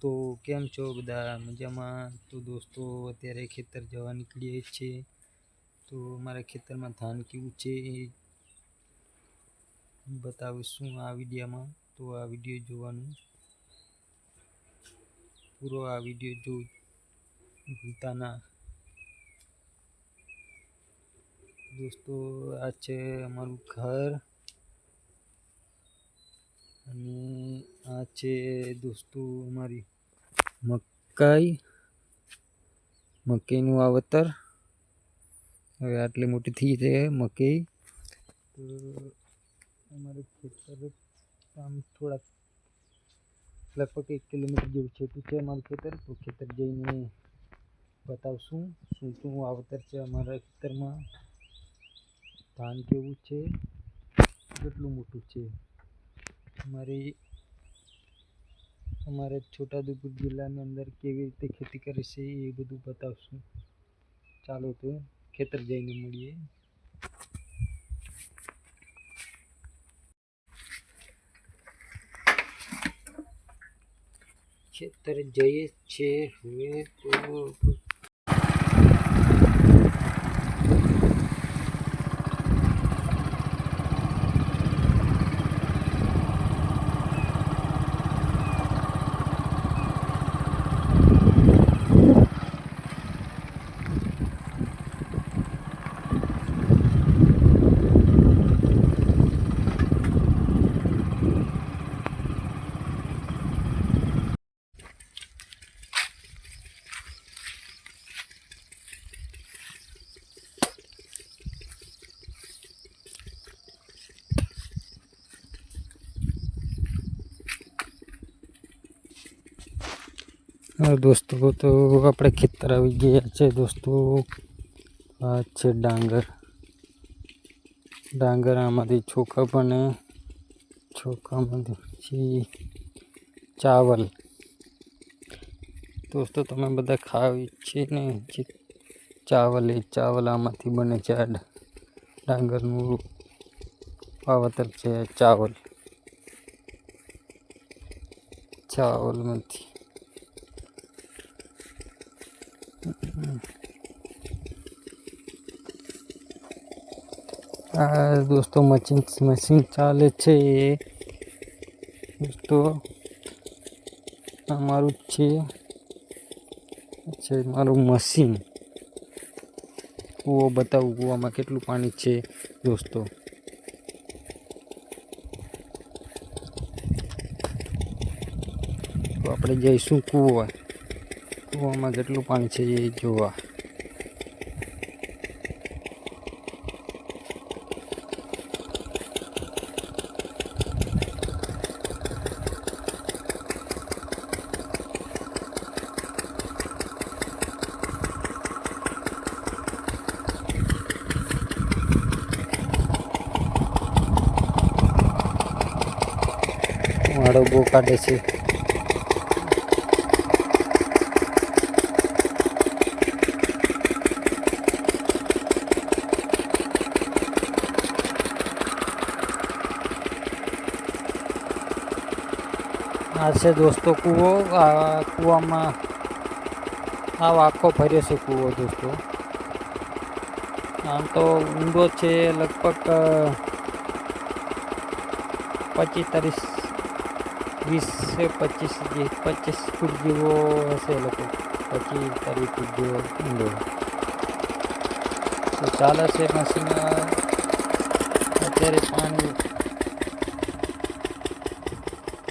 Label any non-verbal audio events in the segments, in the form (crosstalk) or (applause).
દોસ્તો કેમ છો બધા? મજામાં? તો દોસ્તો, અત્યારે ખેતર જવા નીકળીએ છીએ. તો અમારા ખેતરમાં ધાન કેવું છે એ બતાવીશું આ વિડીયોમાં. તો આ વીડિયો જોવાનું. પૂરો આ વીડિયો જો ભૂલતા દોસ્તો, આ છે અમારું ઘર અને આ છે દોસ્તો, અમારી મકાઈ, મકાઈનું વાવતર. હવે આટલી મોટી થઈ છે મકાઈ. તો અમારું ખેતર આમ થોડાક લગભગ એક કિલોમીટર જેવું છેટું છે અમારું ખેતર. તો ખેતર જઈને બતાવશું શું શું વાવતર છે અમારા ખેતરમાં. ધાન કેવું છે? કેટલું મોટું છે? અમારી અમારે છોટાઉદેપુર જિલ્લાની અંદર કેવી રીતે ખેતી કરે છે એ બધું બતાવશું. ચાલો તો ખેતર જઈને મળીએ. ખેતર જઈએ છે હવે તો દોસ્તો તો આપણે ખેતર આવી ગયા છે દોસ્તો. આ છે ડાંગર. ડાંગર આમાંથી ચોખા બને. ચોખામાંથી પછી ચાવલ. દોસ્તો તમે બધા ખાવી છે ને? જે ચાવલ એ ચાવલ આમાંથી બને છે ડાંગરનું વાવતર છે ચાવલ. ચાવલમાંથી આ દોસ્તો મશીન મશીન ચાલે છે. દોસ્તો આ મારું છે. છે મારું મશીન. કૂવો બતાવું, કૂવામાં કેટલું પાણી છે, દોસ્તો. આપણે જઈશું કૂવો. કૂવામાં કેટલું પાણી છે એ જોવા માળો બહુ કાઢે છે છે દોસ્તો કૂવો આ કૂવામાં આવો આખો ફર્યો છે કૂવો દોસ્તો આમ તો ઊંડો છે લગભગ પચીસ ત્રીસ વીસ કે પચીસ જે પચીસ ફૂટ જેવો હશે એ લોકો પચીસ ત્રીસ ફૂટ જેવો ઊંડો તો ચાલે છે મશીન અત્યારે પાણી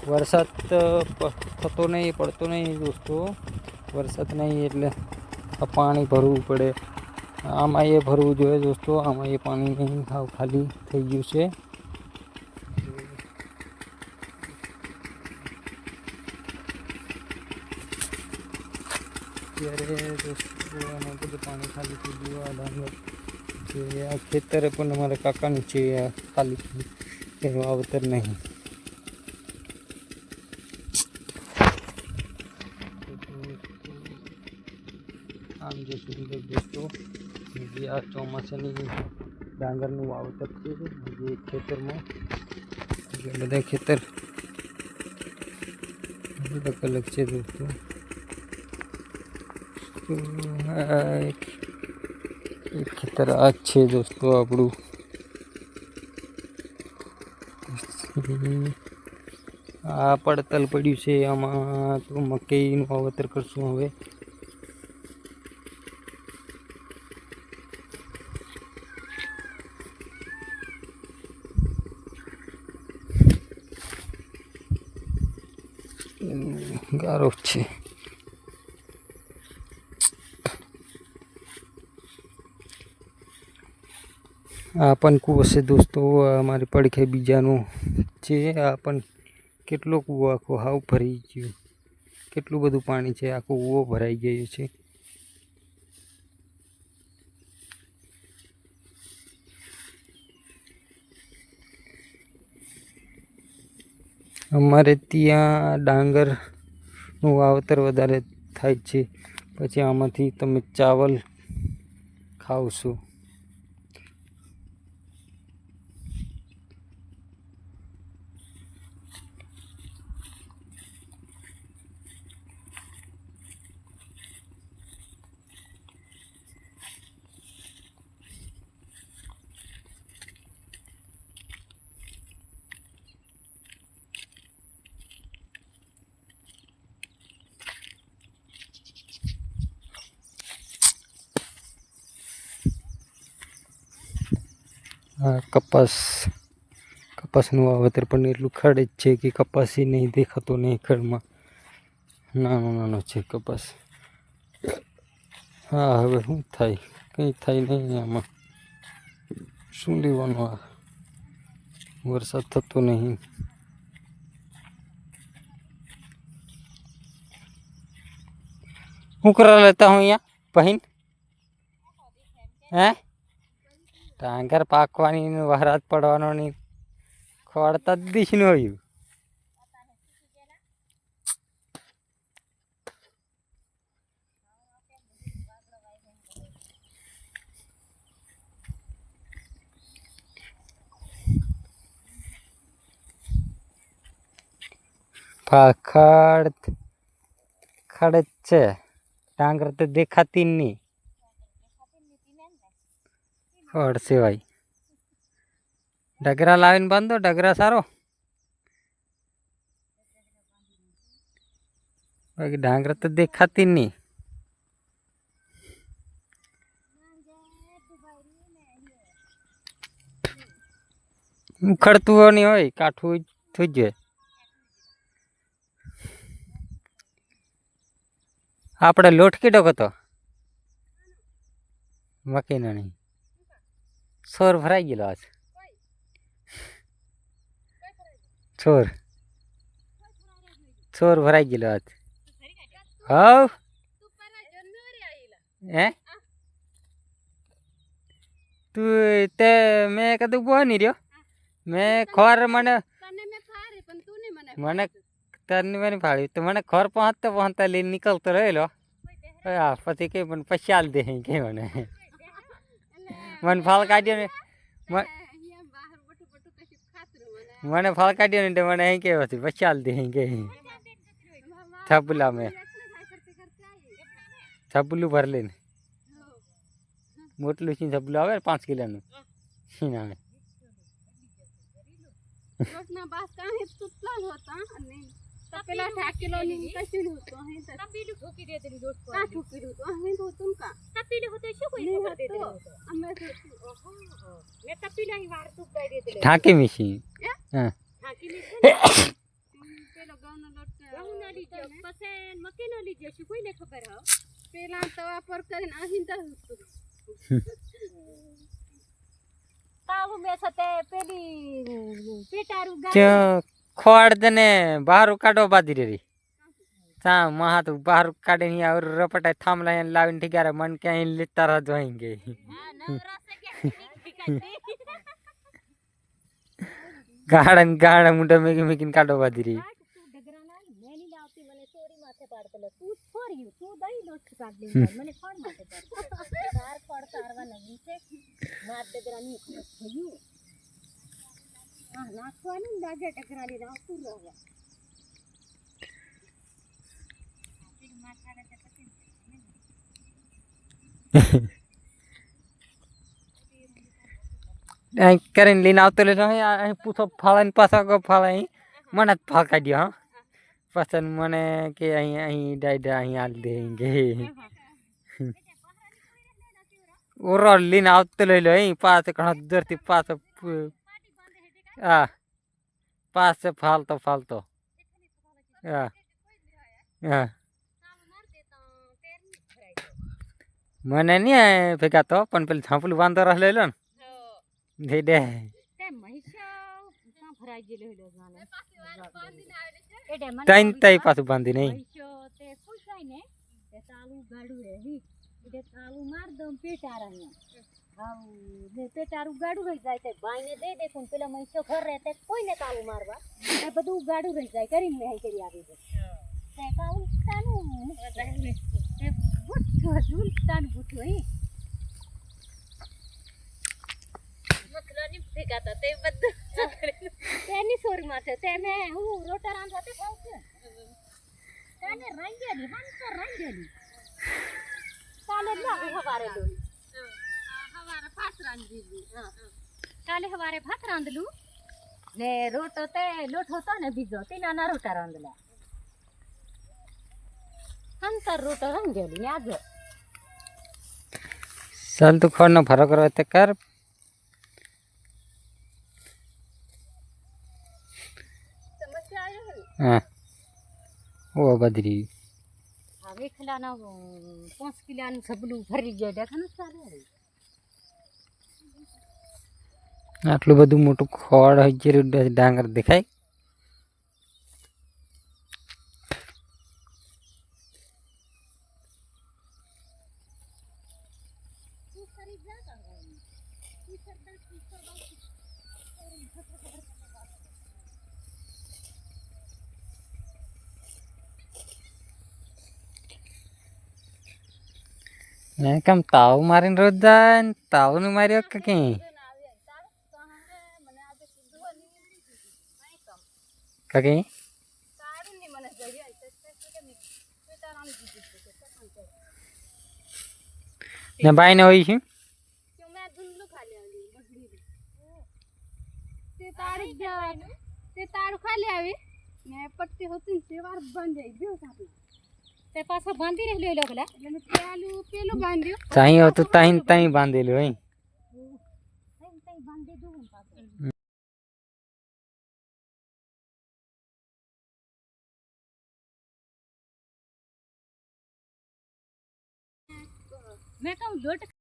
વરસાદ પ- થતો નહીં પડતો નહીં દોસ્તો વરસાદ નહીં એટલે આ પાણી ભરવું પડે આમાં એ ભરવું જોઈએ દોસ્તો આમાં એ પાણી નહીં સાવ ખાલી થઈ ગયું છે ત્યારે દોસ્તો આમાં બધું પાણી ખાલી થઈ ગયું આ ડાંગર છે આ ખેતરે પણ અમારા કાકાનું છે આ ખાલી એનું વાવતર નહીં આમ જો દોસ્તો જે આ ચોમાસાની ડાંગરનું વાવતર છે. જે ખેતરમાં. બધા ખેતર અલગ અલગ છે દોસ્તો તો. આ એક ખેતર આ છે દોસ્તો આપણું. આ પડતલ પડ્યું છે. આમાં તો મકાઈનું વાવેતર કરશું હવે. છે આ પણ કૂવો છે દોસ્તો આ અમારી પડખે બીજાનું છે આ પણ કેટલો કૂવો આખો હાવ ભરાઈ ગયો કેટલું બધું પાણી છે આખો કૂવો ભરાઈ ગયો છે અમારે ત્યાં ડાંગરનું વાવતર વધારે થાય છે. પછી આમાંથી તમે ચાવલ ખાવ છો આ કપાસ કપાસનું વાવેતર પણ એટલું ખડ જ છે કે કપાસી નહીં દેખાતો નહીં ખડમાં નાનો નાનો છે કપાસ હા હવે શું થાય કંઈ થાય નહીં આમાં શું લેવાનું આ વરસાદ થતો નહીં શું કરવા લેતા હું અહીંયા પહીન હે ટાંગર પાકવાની વરસાદ પડવાનો ની ખોડતા જ દીશનું આવ્યું. પાખડ ખડ છે. ટાંગર તો દેખાતી નહીં. ખડ સિવાય ડગરા લાવીને બાંધો ડગરા સારો બાકી ડાંગર તો દેખાતી જ નહીં ઉખડતું નહીં હોય કાઠું થઈ જ જાય આપણે લોટ કીધો કતો મકીનો નહીં સોર ભરાઈ ગયેલો આજ ચોર ચોર ભરાઈ ગયેલો આજ હવ હે તું તે મેં કદું બહુ નહીં રહ્યો મેં ખોર મને તને મેં ફારી પણ તું નહીં મને મને તને મને ફાળ્યું તો મને ખોર પહોંચતા પહોંચતા લઈને નીકળતો રહેલો હા પછી કઈ પણ પછી હાલ દે કે મને મને ફાળ કાઢ્યો ને મ- અહીંયા બહાર બટુ બટુ કશું ખાતરું મને મને ફાળ કાઢ્યો ને તો મને અહીં કે પછી પછી હાલ દે કે થપલા મેં થપલું ભર લઈને મોટલું છે થપલું આવે ને પાંચ કિલોનું છીના આવે રોટના બાસ કાંઈ તૂટલા જ હતા અને તપેલા ઠાકેલો ની કશું નહોતું અહીં તો તપેલું ઠોકી દેતેલી લોટ પર. કાં ઠૂકી રહ્યું હતું અહીં તો હતું કા કાં તપેલું શું કોઈ દેતેલી હતું. અમે તો ઓહો. મે તપેલું હી વાર તૂપકાઈ દેતેલી. ઢાંકી મીશી હા લીધું ને. પેલો ઘઉંનો લોટ ઘઉંનો લીધો, પછી મકઈનો લીધો, શું કોઈને ખબર હો? પેલા તવા પર કરીને અહીં તો હતું. તાવું મેં સાથે પેલી પેટારું ગાળી. ત્યાં ખોડ તને બહાર કાઢો બાધી રહી તા મહા તું બહાર કાઢીને આવ રપટાઈ થાંભલા એને લાવીને ઠીકારે મન ક્યાંય લેતા રાહ જોઈ ગઈ હા, નવરાશે કે ઠીક ગાડા ને ગાડા મુંડા મેકી મેકીને કાઢો બાધી રહી કાઢ, તું ઢગરા લાવ, મેં નહીં લાવતી, મને ચોરી માથે પાડતેલો. તું છોર્યું, તું દહીં લોટ કાઢ લઈને આવ, મને કોણ માથે પાડતેલો? તાર ખોળ તારવા નવી છે. માર ઢગરાની થયું. હા, નાખવાનું દાદા ઢગરાની આવતું રહે. (laughs) અહીં કરીને લઈને આવતો લેતો અહીં પૂછો ફાળાને પાછા આગળ ફાળા અહીં? મને જ ફાળ દો હા. પાછળ મને કે અહીં અહીં ડાયડા અહીં હાલ દે કે. (laughs) ઓરો લઈને આવતો લઈ લો અહીં પાછો ઘણા દૂરથી પાછો હા પાછો ફાલતો ફાલતો હા હા મને નહીં ભેગા તો, પણ પેલું ઝાંપલું બાંધો રહ લઈ લો ને. દે દે. તૈન તઈ પાછું બાંધી નહીં. તે ભાઈને દે દે પણ પેલા મહિષો ઘર રહે તે કોઈને તાલું મારવા. તે બધું ગાડું કાઉન તાનું સોરમાં છે તે મેં હું રોટા રાંધવા સાથે ખાઉં છું. તને કાલે લાગે હવારે લો હવારે ભાત રાંધી દીધું. કાલે હવારે ભાત રાંધલું ને રોટો તે લોટ હતો ને બીજો તે નાના રોટા રાંધલા અંતર રોટો રાંધેલી ને આજે ચાલ તું ખોરનો ફરક રહે તે કર સમસ્યા આવ્યો ને હા ઓ બદરી આ વેખલાના અ, પાંચ કિલાનું સબલું ભરી ગયા દેખાનું ચાલે આટલું બધું મોટું ખોળ હજેરું ડાંગર દેખાય ને કેમ તાવ મારીને રોજ જાય ને તાવનું માર્યો કે કઈ તે પણ છે. ને હોય છે તે તાળી જ- તે તાળું ખાલી આવી ને પટ્ટી હતી ને તે વાર બાંધાઈ ગયો સાપી તે પાછો બાંધી રહેલો એલો લોકોલા એટલે પેલું પેલું બાંધ્યું તાઈ હતું તાઈ તાઈ બાંધેલું હોય તઈ બાંધી દઉં ને मैं कहूँ दो टका